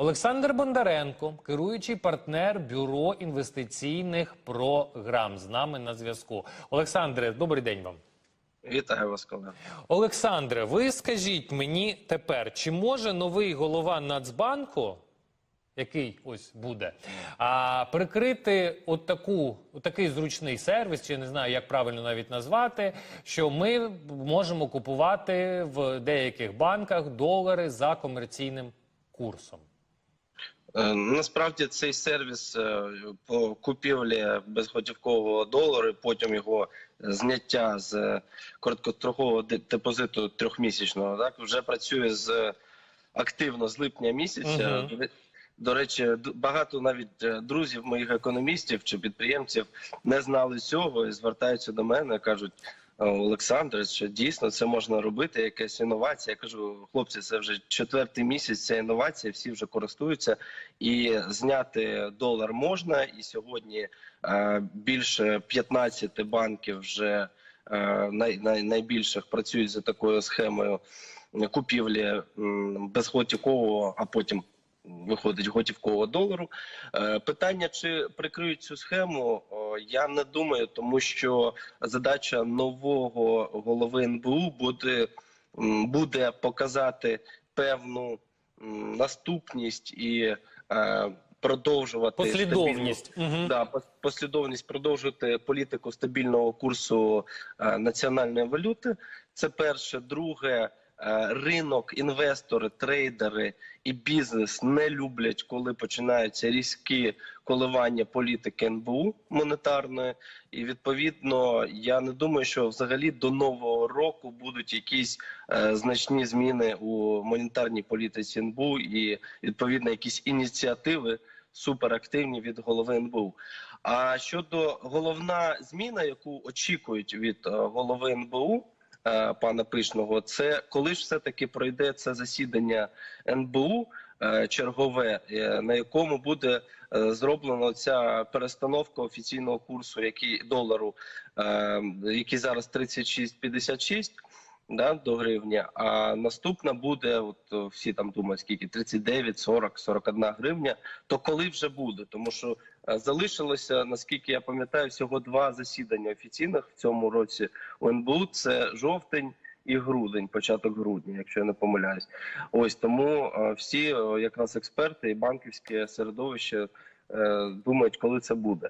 Олександр Бондаренко, керуючий партнер бюро інвестиційних програм, з нами на зв'язку. Олександре, добрий день вам. Вітаю вас, колеги. Олександре, ви скажіть мені тепер, чи може новий голова Нацбанку, який ось буде, а, прикрити от таку, от такий зручний сервіс, чи я не знаю, як правильно навіть назвати, що ми можемо купувати в деяких банках долари за комерційним курсом? Е, Насправді цей сервіс е, по купівлі безготівкового долару, потім його зняття з короткострокового депозиту трьохмісячного, так вже працює з активно з липня місяця. Мгм. До- речі, багато навіть е, друзів моїх економістів чи підприємців не знали цього і звертаються до мене, кажуть. «Е, Олександр, що дійсно це можна робити, якась інновація. Я кажу, хлопці, це вже четвертий місяць. Ця інновація, всі вже користуються, і зняти долар можна. І сьогодні е, більше 15 банків вже е, най, най, найбільших працюють за такою схемою купівлі безготівкового, а потім виходить готівкового долару. Питання, чи прикриють цю схему, я не думаю, тому що задача нового голови НБУ буде, буде показати певну наступність і е, продовжувати стабільну- Послідовність. Угу. Да, послідовність продовжувати політику стабільного курсу е, національної валюти. Це перше. Друге, ринок, інвестори, трейдери і бізнес не люблять, коли починаються різкі коливання політики НБУ монетарної. І відповідно, я не думаю, що взагалі до нового року будуть якісь е, значні зміни у монетарній політиці НБУ і відповідно якісь ініціативи суперактивні від голови НБУ. А щодо головна зміна, яку очікують від е, голови НБУ е, пана Пишного, це коли ж все таки пройде це засідання НБУ е, чергове, е, на якому буде е, зроблено ця перестановка офіційного курсу, який долару, е, який зараз 36,56, да, до гривні. А наступна буде, от всі там думають, скільки 39, 40, 41 гривня. То коли вже буде? Тому що е, залишилося, наскільки я пам'ятаю, всього два засідання офіційних в цьому році у НБУ. Це жовтень. І грудень, початок грудня, якщо я не помиляюсь, ось тому е, всі е, якраз експерти і банківське середовище е, думають, коли це буде.